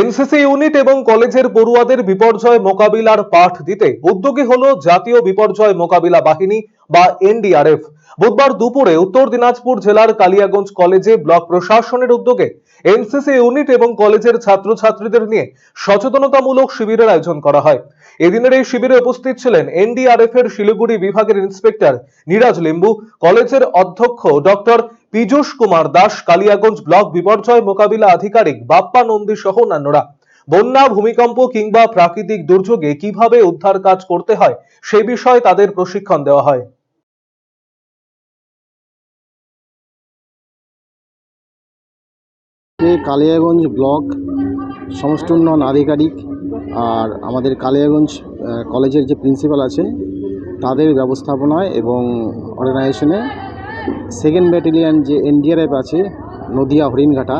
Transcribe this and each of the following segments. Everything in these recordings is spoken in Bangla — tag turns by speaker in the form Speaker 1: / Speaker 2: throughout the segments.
Speaker 1: এনসিসি ইউনিট এবং কলেজের পড়ুয়াদের বিপর্যয় মোকাবিলার পাঠ দিতে উদ্যোগী হলো জাতীয় বিপর্যয় মোকাবিলা বাহিনী বা এনডিআরএফ। বুধবার দুপুরে উত্তর দিনাজপুর জেলার কালিয়াগঞ্জ কলেজে ব্লক প্রশাসনের উদ্যোগে এনসিসি ইউনিট এবং কলেজের ছাত্রছাত্রীদের নিয়ে সচেতনতামূলক শিবিরের আয়োজন করা হয়। এদিনের এই শিবিরে উপস্থিত ছিলেন এনডিআরএফ এর শিলিগুড়ি বিভাগের ইন্সপেক্টর নীরাজ লিম্বু, কলেজের অধ্যক্ষ ডক্টর পীযূষ কুমার দাস, কালিয়াগঞ্জ ব্লক বিপর্যয় মোকাবিলা আধিকারিক বাপ্পা নন্দী সহ অন্যান্যরা। বন্যা, ভূমিকম্প কিংবা প্রাকৃতিক দুর্যোগে কীভাবে উদ্ধার কাজ করতে হয়, সে বিষয়ে তাদের প্রশিক্ষণ দেওয়া হয়।
Speaker 2: কালিয়াগঞ্জ ব্লক সমষ্টি উন্নয়ন আধিকারিক আর আমাদের কালিয়াগঞ্জ কলেজের যে প্রিন্সিপাল আছেন তাদের ব্যবস্থাপনায় এবং অর্গানাইজেশনে সেকেন্ড ব্যাটালিয়ান যে এনডিআরএফ আছে, নদিয়া হরিণঘাটা,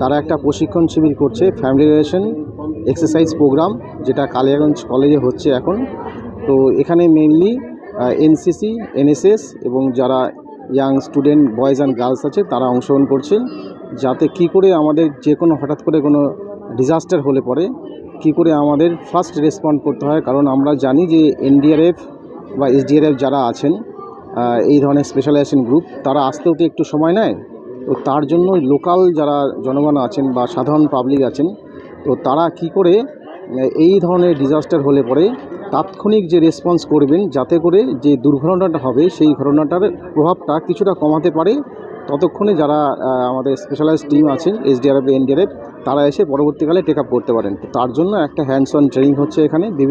Speaker 2: তারা একটা প্রশিক্ষণ শিবির করছে, ফ্যামিলি রিলেশন এক্সারসাইজ প্রোগ্রাম, যেটা কালিয়াগঞ্জ কলেজে হচ্ছে এখন। তো এখানে মেইনলি এনসিসি এনএসএস এবং যারা young student boys and girls আছে, তারা অংশগ্রহণ করছেন যাতে কি করে আমাদের যে কোনো হঠাৎ করে কোনো ডিজাস্টার হলে পরে, কি করে আমাদের ফার্স্ট রেসপন্ড করতে হয়, কারণ আমরা জানি যে এনডিআরএফ বা এসডিআরএফ যারা আছেন এই ধরনের স্পেশালাইজেশন গ্রুপ তারা আসতেও তো একটু সময় নেয়। তো তার জন্য লোকাল যারা জনগণ আছেন বা সাধারণ পাবলিক আছেন, তো তারা কি করে এই ধরনের ডিজাস্টার হলে পরে তাৎক্ষণিক যে রেসপন্স করবেন, যাতে করে যে দুর্ঘটনাটা হবে, সেই ঘটনাটার প্রভাবটা কিছুটা কমাতে পারে। ততক্ষণে যারা আমাদের স্পেশালাইজ টিম আছেন এসডিআরএফ এনডিআরএফ তারা এসে পরবর্তীকালে টেক আপ করতে পারেন। তার জন্য একটা হ্যান্ডস অন ট্রেনিং হচ্ছে এখানে।